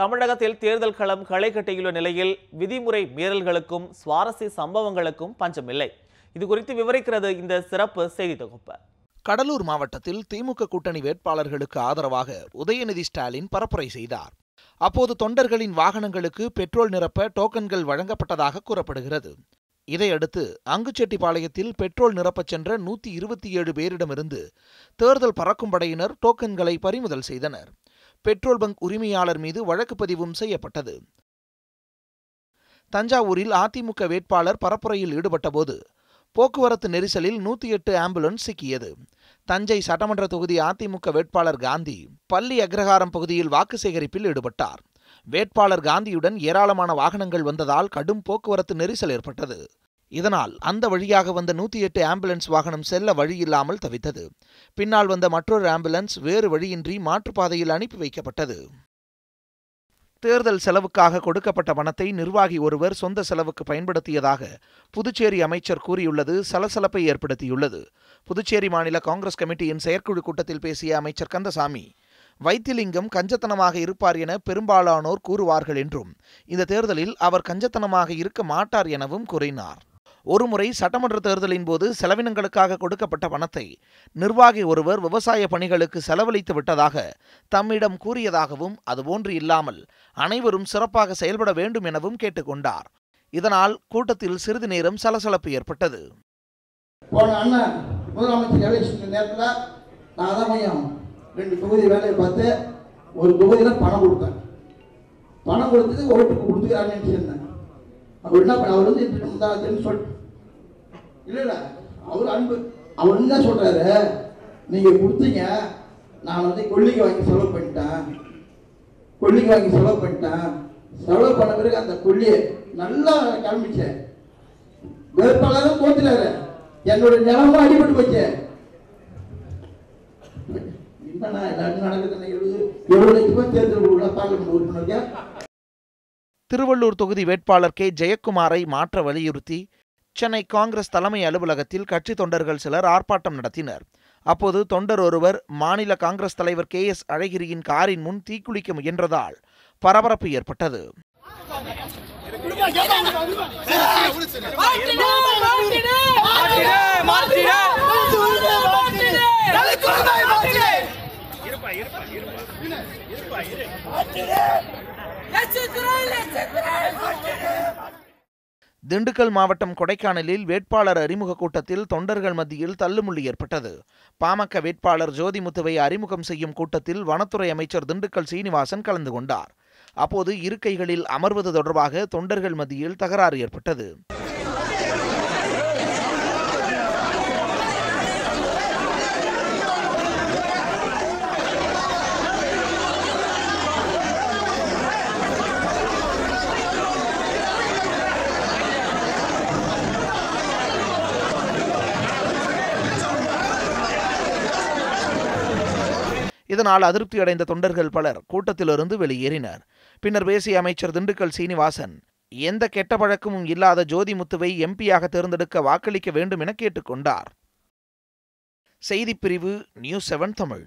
தமிழகத்தில் தேர்தல் களம் களை கட்டியுள்ள நிலையில் விதிமுறை மீறல்களுக்கும் சுவாரஸ்ய சம்பவங்களுக்கும் பஞ்சமில்லை. இது குறித்து விவரிக்கிறது இந்த சிறப்பு செய்தி தொகுப்பு. கடலூர் மாவட்டத்தில் திமுக கூட்டணி வேட்பாளர்களுக்கு ஆதரவாக உதயநிதி ஸ்டாலின் பரப்புரை செய்தார். அப்போது தொண்டர்களின் வாகனங்களுக்கு பெட்ரோல் நிரப்ப டோக்கன்கள் வழங்கப்பட்டதாக கூறப்படுகிறது. இதையடுத்து அங்குச்செட்டிப்பாளையத்தில் பெட்ரோல் நிரப்பச் சென்ற நூத்தி இருபத்தி ஏழு பேரிடமிருந்து தேர்தல் பறக்கும் படையினர் டோக்கன்களை பறிமுதல் செய்தனர். பெட்ரோல் பங்க் உரிமையாளர் மீது வழக்கு பதிவும் செய்யப்பட்டது. தஞ்சாவூரில் அதிமுக வேட்பாளர் பரப்புரையில் ஈடுபட்டபோது போக்குவரத்து நெரிசலில் நூத்தி எட்டு ஆம்புலன்ஸ் சிக்கியது. தஞ்சை சட்டமன்ற தொகுதி அதிமுக வேட்பாளர் காந்தி பள்ளி அக்ரஹாரம் பகுதியில் வாக்கு சேகரிப்பில் ஈடுபட்டார். வேட்பாளர் காந்தியுடன் ஏராளமான வாகனங்கள் வந்ததால் கடும் போக்குவரத்து நெரிசல் ஏற்பட்டது. இதனால் அந்த வழியாக வந்த நூத்தி எட்டு ஆம்புலன்ஸ் வாகனம் செல்ல வழியில்லாமல் தவித்தது. பின்னால் வந்த மற்றொரு ஆம்புலன்ஸ் வேறு வழியின்றி மாற்றுப்பாதையில் அனுப்பி வைக்கப்பட்டது. தேர்தல் செலவுக்காக கொடுக்கப்பட்ட பணத்தை நிர்வாகி ஒருவர் சொந்த செலவுக்கு பயன்படுத்தியதாக புதுச்சேரி அமைச்சர் கூறியுள்ளது சலசலப்பை ஏற்படுத்தியுள்ளது. புதுச்சேரி மாநில காங்கிரஸ் கமிட்டியின் செயற்குழு கூட்டத்தில் பேசிய அமைச்சர் கந்தசாமி வைத்திலிங்கம் கஞ்சத்தனமாக இருப்பார் என பெரும்பாலானோர் கூறுவார்கள் என்றும் இந்த தேர்தலில் அவர் கஞ்சத்தனமாக இருக்க மாட்டார் எனவும் கூறினார். ஒருமுறை சட்டமன்ற தேர்தலின் போது செலவினங்களுக்காக கொடுக்கப்பட்ட பணத்தை நிர்வாகி ஒருவர் விவசாய பணிகளுக்கு செலவழித்து விட்டதாக தம்மிடம் கூறியதாகவும் அதுபோன்று இல்லாமல் அனைவரும் சிறப்பாக செயல்பட வேண்டும் எனவும் கேட்டுக்கொண்டார். இதனால் கூட்டத்தில் சிறிது நேரம் சலசலப்பு ஏற்பட்டது. ரெண்டு தொகுதி வேலையை பார்த்து ஒரு தொகுதியில் பணம் கொடுத்தேன். பணம் கொடுத்து ஓட்டுக்கு கொடுத்துக்கிறாங்கன்னு சொன்னேன் அவர் என்ன பண்ண அவர் வந்து சொல்லிட்டு இல்ல அவர் அன்பு. அவர் என்ன சொல்றாரு? நீங்க கொடுத்தீங்க. நான் வந்து கொல்லிக்கு வாங்கி செலவு பண்ணிட்டேன். கொல்லிக்கு வாங்கி செலவு பண்ணிட்டேன். செலவு பண்ண பிறகு அந்த கொல்லியை நல்லா கிளம்பிச்சேன் வேட்பாளரும் தோத்துறாரு என்னோட நிலமும் அடிபட்டு போச்சு. என்னண்ணா எல்லாரும் நடக்குதுன்னு எழுது எழுபது லட்சம் தேர்தல் உள்ள பார்லிமெண்ட் உறுப்பினர்கள் திருவள்ளூர் தொகுதி வேட்பாளர் கே. ஜெயக்குமாரை மாற்ற வலியுறுத்தி சென்னை காங்கிரஸ் தலைமை அலுவலகத்தில் கட்சி தொண்டர்கள் சிலர் ஆர்ப்பாட்டம் நடத்தினர். அப்போது தொண்டர் ஒருவர் மாநில காங்கிரஸ் தலைவர் கே எஸ் அழகிரியின் காரின் முன் தீக்குளிக்க முயன்றதால் பரபரப்பு ஏற்பட்டது. திண்டுக்கல் மாவட்டம் கொடைக்கானலில் வேட்பாளர் அறிமுக கூட்டத்தில் தொண்டர்கள் மத்தியில் தள்ளுமுள்ளி ஏற்பட்டது. பாமக வேட்பாளர் ஜோதிமுத்துவை அறிமுகம் செய்யும் கூட்டத்தில் வனத்துறை அமைச்சர் திண்டுக்கல் சீனிவாசன் கலந்து கொண்டார். அப்போது இருக்கைகளில் அமர்வது தொடர்பாக தொண்டர்கள் மத்தியில் தகராறு ஏற்பட்டது. இதனால் அதிருப்தி அடைந்த தொண்டர்கள் பலர் கூட்டத்திலிருந்து வெளியேறினர். பின்னர் பேசிய அமைச்சர் திண்டுக்கல் சீனிவாசன் எந்த கெட்ட பழக்கமும் இல்லாத ஜோதிமுத்துவை எம்பியாக தேர்ந்தெடுக்க வாக்களிக்க வேண்டும் என கேட்டுக்கொண்டார் செய்திப்பிரிவு நியூஸ் செவன் தமிழ்.